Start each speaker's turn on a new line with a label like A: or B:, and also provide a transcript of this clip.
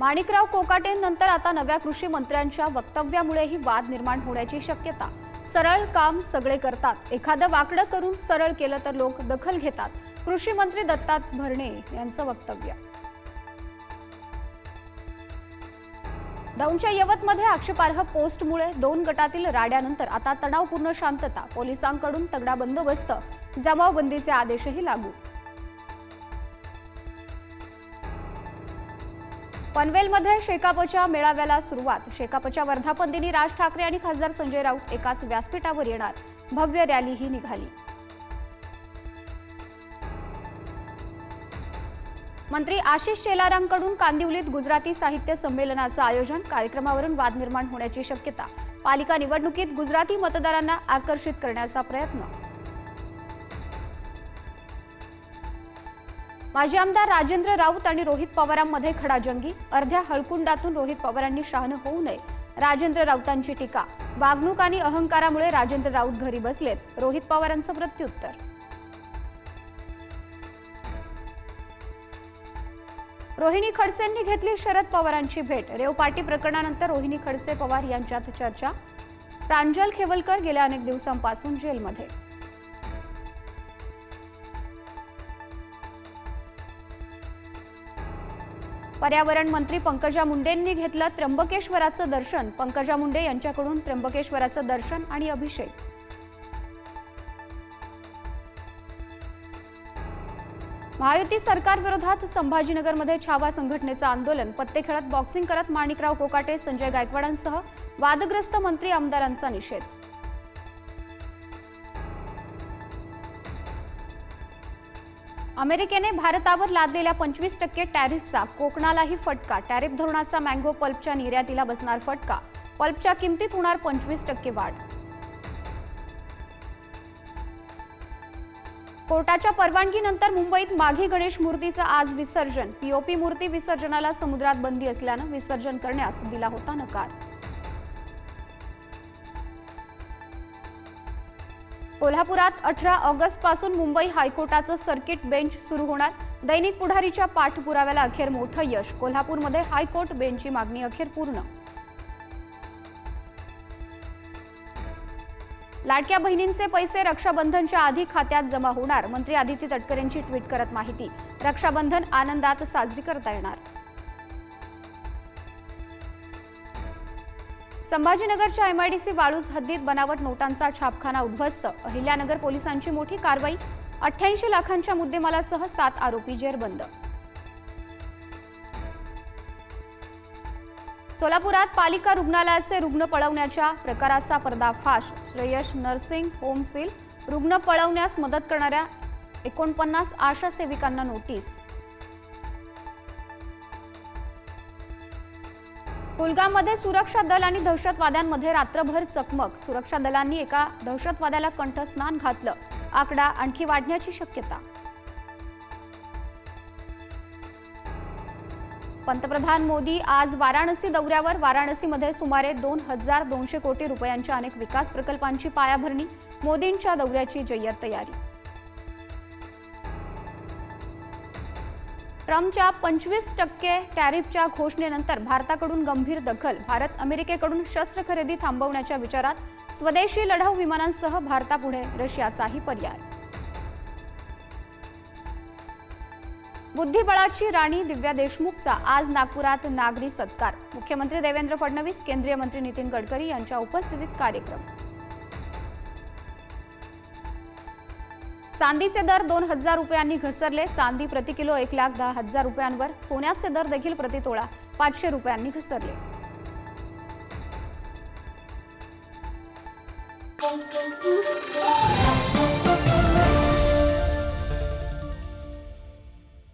A: माणिकराव कोकाटेंनंतर आता नव्या कृषी मंत्र्यांच्या वक्तव्यामुळेही वाद निर्माण होण्याची शक्यता. सरळ काम सगळे करतात. एखादं वाकडं करून सरळ केलं तर लोक दखल घेतात. कृषी मंत्री दत्तात भरणे यांचं वक्तव्य. दौंडच्या यवतमध्ये आक्षेपार्ह पोस्टमुळे दोन गटातील राड्यानंतर आता तणावपूर्ण शांतता. पोलिसांकडून तगडा बंदोबस्त. जमावबंदीचे आदेशही लागू. पनवेलमध्ये शेकापच्या मेळाव्याला सुरुवात. शेकापच्या वर्धापन दिनी राज ठाकरे आणि खासदार संजय राऊत एकाच व्यासपीठावर येणार. भव्य रॅलीही निघाली. मंत्री आशिष शेलारांकडून कांदिवलीत गुजराती साहित्य संमेलनाचं आयोजन कार्यक्रमावरून वाद निर्माण होण्याची शक्यता. पालिका निवडणुकीत गुजराती मतदारांना आकर्षित करण्याचा प्रयत्न माजी आमदार राजेंद्र राऊत आणि रोहित पवारांमध्ये खडाजंगी. अर्ध्या हळकुंडातून रोहित पवारांनी शहाणं होऊ नये. राजेंद्र राऊतांची टीका. वागणूक आणि अहंकारामुळे राजेंद्र राऊत घरी बसलेत. रोहित पवारांचं प्रत्युत्तर. रोहिणी खडसेंनी घेतली शरद पवारांची भेट. रेव प्रकरणानंतर रोहिणी खडसे पवार यांच्यात चर्चा. प्रांजल खेवलकर गेल्या अनेक दिवसांपासून जेलमध्ये. पर्यावरण मंत्री पंकजा मुंडेंनी घेतलं त्र्यंबकेश्वराचं दर्शन. पंकजा मुंडे यांच्याकडून त्र्यंबकेश्वराचं दर्शन आणि अभिषेक. महायुती सरकारविरोधात संभाजीनगरमध्ये छावा संघटनेचं आंदोलन. पत्ते खेळत बॉक्सिंग करत माणिकराव कोकाटे संजय गायकवाडांसह वादग्रस्त मंत्री आमदारांचा निषेध. अमेरिकेने भारतावर लादलेल्या पंचवीस टक्के टॅरिफचा कोकणालाही फटका. टॅरिफ धोरणाचा मँगो पल्पच्या निर्यातीला बसणार फटका. पल्पच्या किमतीत होणार पंचवीस टक्के वाढ. कोर्टाच्या परवानगीनंतर मुंबईत माघी गणेश मूर्तीचं आज विसर्जन. पीओपी मूर्ती विसर्जनाला समुद्रात बंदी असल्यानं विसर्जन करण्यास दिला होता नकार. कोल्हापुरात अठरा ऑगस्टपासून मुंबई हायकोर्टाचं सर्किट बेंच सुरू होणार. दैनिक पुढारीच्या पाठपुराव्याला अखेर मोठं यश. कोल्हापूरमध्ये हायकोर्ट बेंचची मागणी अखेर पूर्ण. लाडक्या बहिणींचे पैसे रक्षाबंधनच्या आधी खात्यात जमा होणार. मंत्री आदित्य तटकरेंची ट्विट करत माहिती. रक्षाबंधन आनंदात साजरी करता येणार. संभाजीनगरच्या एमआयडीसी वाळूज हद्दीत बनावट नोटांचा छापखाना उद्ध्वस्त. अहिल्यानगर पोलिसांची मोठी कारवाई अठ्ठ्याऐंशी लाखांच्या मुद्देमालासह सात आरोपी जेरबंद. सोलापुरात पालिका रुग्णालयाचे रुग्ण पळवण्याच्या प्रकाराचा पर्दाफाश. श्रेयश नर्सिंग होम सील रुग्ण पळवण्यास मदत करणाऱ्या एकोणपन्नास आशा सेविकांना नोटीस. कुलगाममध्ये सुरक्षा दल आणि दहशतवाद्यांमध्ये रात्रभर चकमक. सुरक्षा दलांनी एका दहशतवाद्याला कंठस्नान घातलं. आकडा आणखी वाढण्याची शक्यता. पंतप्रधान मोदी आज वाराणसी दौऱ्यावर. वाराणसीमध्ये सुमारे दोन हजार दोनशे कोटी रुपयांच्या अनेक विकास प्रकल्पांची पायाभरणी. मोदींच्या दौऱ्याची जय्यत तयारी. ट्रम्पच्या पंचवीस टक्के टॅरिफच्या घोषणेनंतर भारताकडून गंभीर दखल भारत अमेरिकेकडून शस्त्र खरेदी थांबवण्याच्या विचारात स्वदेशी लढाऊ विमानांसह भारतापुढे रशियाचाही पर्याय. बुद्धिबळाची राणी दिव्या देशमुखचा आज नागपुरात नागरी सत्कार. मुख्यमंत्री देवेंद्र फडणवीस केंद्रीय मंत्री नितीन गडकरी यांच्या उपस्थितीत कार्यक्रम. चांदीचे दर दोन हजार रुपयांनी घसरले. चांदी प्रति किलो एक लाख दहा हजार रुपयांवर. सोन्याचे दर देखील प्रतितोळा पाचशे रुपयांनी घसरले.